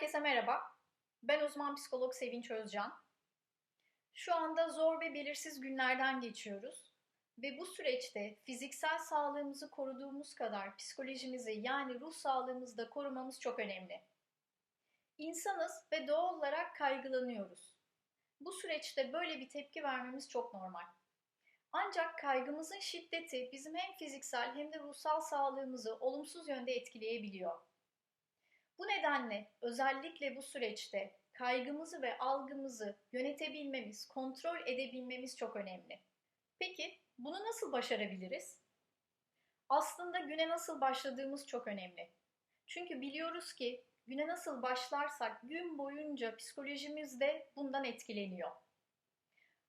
Herkese merhaba. Ben uzman psikolog Sevinç Özcan. Şu anda zor ve belirsiz günlerden geçiyoruz. Ve bu süreçte fiziksel sağlığımızı koruduğumuz kadar psikolojimizi yani ruh sağlığımızı da korumamız çok önemli. İnsanız ve doğal olarak kaygılanıyoruz. Bu süreçte böyle bir tepki vermemiz çok normal. Ancak kaygımızın şiddeti bizim hem fiziksel hem de ruhsal sağlığımızı olumsuz yönde etkileyebiliyor. Bu nedenle özellikle bu süreçte kaygımızı ve algımızı yönetebilmemiz, kontrol edebilmemiz çok önemli. Peki bunu nasıl başarabiliriz? Aslında güne nasıl başladığımız çok önemli. Çünkü biliyoruz ki güne nasıl başlarsak gün boyunca psikolojimiz de bundan etkileniyor.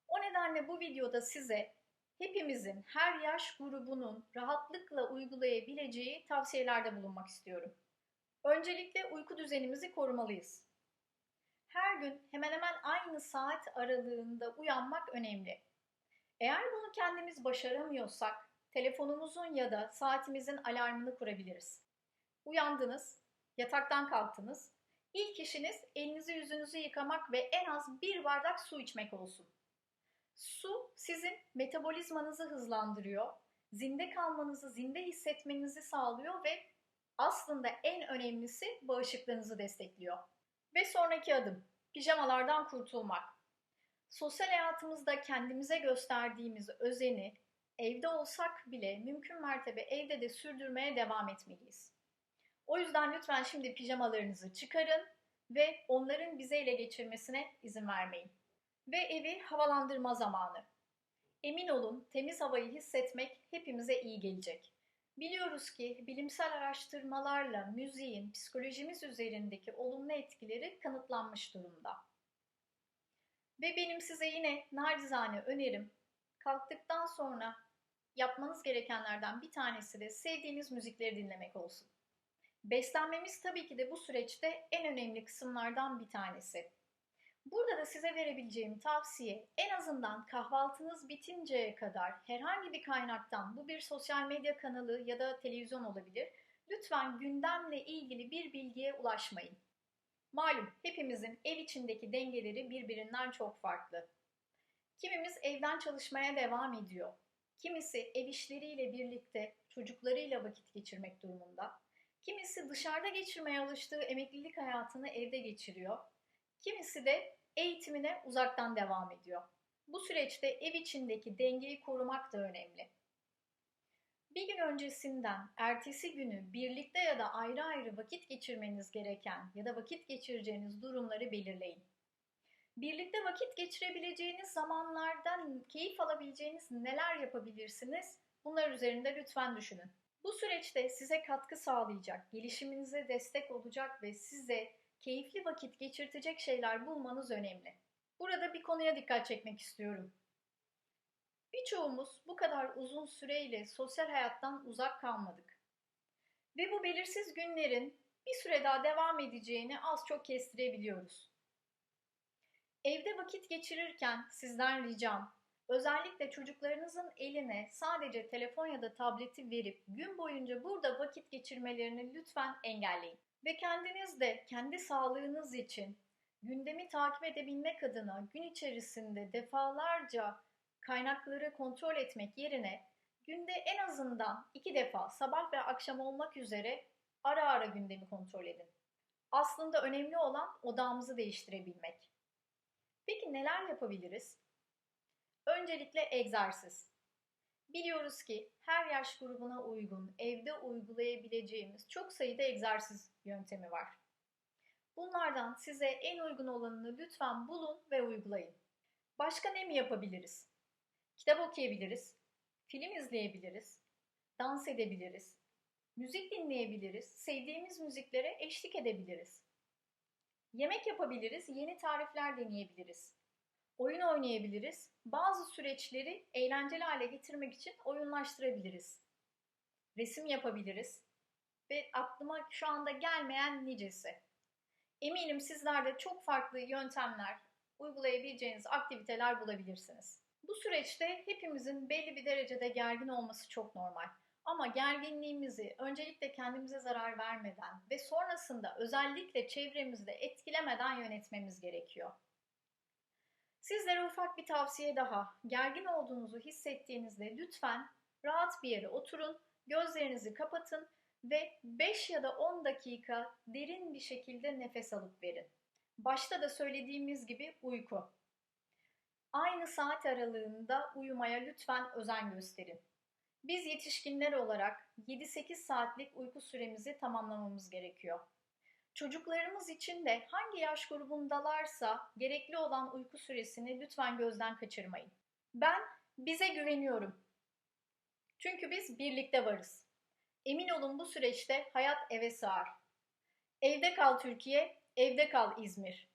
O nedenle bu videoda size hepimizin her yaş grubunun rahatlıkla uygulayabileceği tavsiyelerde bulunmak istiyorum. Öncelikle uyku düzenimizi korumalıyız. Her gün hemen hemen aynı saat aralığında uyanmak önemli. Eğer bunu kendimiz başaramıyorsak telefonumuzun ya da saatimizin alarmını kurabiliriz. Uyandınız, yataktan kalktınız. İlk işiniz elinizi yüzünüzü yıkamak ve en az bir bardak su içmek olsun. Su sizin metabolizmanızı hızlandırıyor, zinde kalmanızı, zinde hissetmenizi sağlıyor ve aslında en önemlisi bağışıklığınızı destekliyor. Ve sonraki adım, pijamalardan kurtulmak. Sosyal hayatımızda kendimize gösterdiğimiz özeni evde olsak bile mümkün mertebe evde de sürdürmeye devam etmeliyiz. O yüzden lütfen şimdi pijamalarınızı çıkarın ve onların bize ele geçirmesine izin vermeyin. Ve evi havalandırma zamanı. Emin olun temiz havayı hissetmek hepimize iyi gelecek. Biliyoruz ki bilimsel araştırmalarla müziğin psikolojimiz üzerindeki olumlu etkileri kanıtlanmış durumda. Ve benim size yine nacizane önerim kalktıktan sonra yapmanız gerekenlerden bir tanesi de sevdiğiniz müzikleri dinlemek olsun. Beslenmemiz tabii ki de bu süreçte en önemli kısımlardan bir tanesi. Burada da size verebileceğim tavsiye en azından kahvaltınız bitinceye kadar herhangi bir kaynaktan bu bir sosyal medya kanalı ya da televizyon olabilir. Lütfen gündemle ilgili bir bilgiye ulaşmayın. Malum hepimizin ev içindeki dengeleri birbirinden çok farklı. Kimimiz evden çalışmaya devam ediyor. Kimisi ev işleriyle birlikte çocuklarıyla vakit geçirmek durumunda. Kimisi dışarıda geçirmeye alıştığı emeklilik hayatını evde geçiriyor. Kimisi de eğitimine uzaktan devam ediyor. Bu süreçte ev içindeki dengeyi korumak da önemli. Bir gün öncesinden ertesi günü birlikte ya da ayrı ayrı vakit geçirmeniz gereken ya da vakit geçireceğiniz durumları belirleyin. Birlikte vakit geçirebileceğiniz zamanlardan keyif alabileceğiniz neler yapabilirsiniz? Bunlar üzerinde lütfen düşünün. Bu süreçte size katkı sağlayacak, gelişiminize destek olacak ve size keyifli vakit geçirtecek şeyler bulmanız önemli. Burada bir konuya dikkat çekmek istiyorum. Birçoğumuz bu kadar uzun süreyle sosyal hayattan uzak kalmadık. Ve bu belirsiz günlerin bir süre daha devam edeceğini az çok kestirebiliyoruz. Evde vakit geçirirken sizden ricam özellikle çocuklarınızın eline sadece telefon ya da tableti verip gün boyunca burada vakit geçirmelerini lütfen engelleyin. Ve kendiniz de kendi sağlığınız için gündemi takip edebilmek adına gün içerisinde defalarca kaynakları kontrol etmek yerine günde en azından iki defa sabah ve akşam olmak üzere ara ara gündemi kontrol edin. Aslında önemli olan odağımızı değiştirebilmek. Peki neler yapabiliriz? Öncelikle egzersiz. Biliyoruz ki her yaş grubuna uygun evde uygulayabileceğimiz çok sayıda egzersiz yöntemi var. Bunlardan size en uygun olanını lütfen bulun ve uygulayın. Başka ne mi yapabiliriz? Kitap okuyabiliriz, film izleyebiliriz, dans edebiliriz, müzik dinleyebiliriz, sevdiğimiz müziklere eşlik edebiliriz. Yemek yapabiliriz, yeni tarifler deneyebiliriz. Oyun oynayabiliriz. Bazı süreçleri eğlenceli hale getirmek için oyunlaştırabiliriz. Resim yapabiliriz. Ve aklıma şu anda gelmeyen nicesi. Eminim sizler de çok farklı yöntemler, uygulayabileceğiniz aktiviteler bulabilirsiniz. Bu süreçte hepimizin belli bir derecede gergin olması çok normal. Ama gerginliğimizi öncelikle kendimize zarar vermeden ve sonrasında özellikle çevremizde etkilemeden yönetmemiz gerekiyor. Sizlere ufak bir tavsiye daha. Gergin olduğunuzu hissettiğinizde lütfen rahat bir yere oturun, gözlerinizi kapatın ve 5 ya da 10 dakika derin bir şekilde nefes alıp verin. Başta da söylediğimiz gibi uyku. Aynı saat aralığında uyumaya lütfen özen gösterin. Biz yetişkinler olarak 7-8 saatlik uyku süremizi tamamlamamız gerekiyor. Çocuklarımız için de hangi yaş grubundalarsa gerekli olan uyku süresini lütfen gözden kaçırmayın. Ben bize güveniyorum. Çünkü biz birlikte varız. Emin olun bu süreçte hayat eve sığar. Evde kal Türkiye, evde kal İzmir.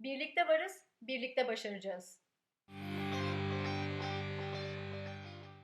Birlikte varız, birlikte başaracağız.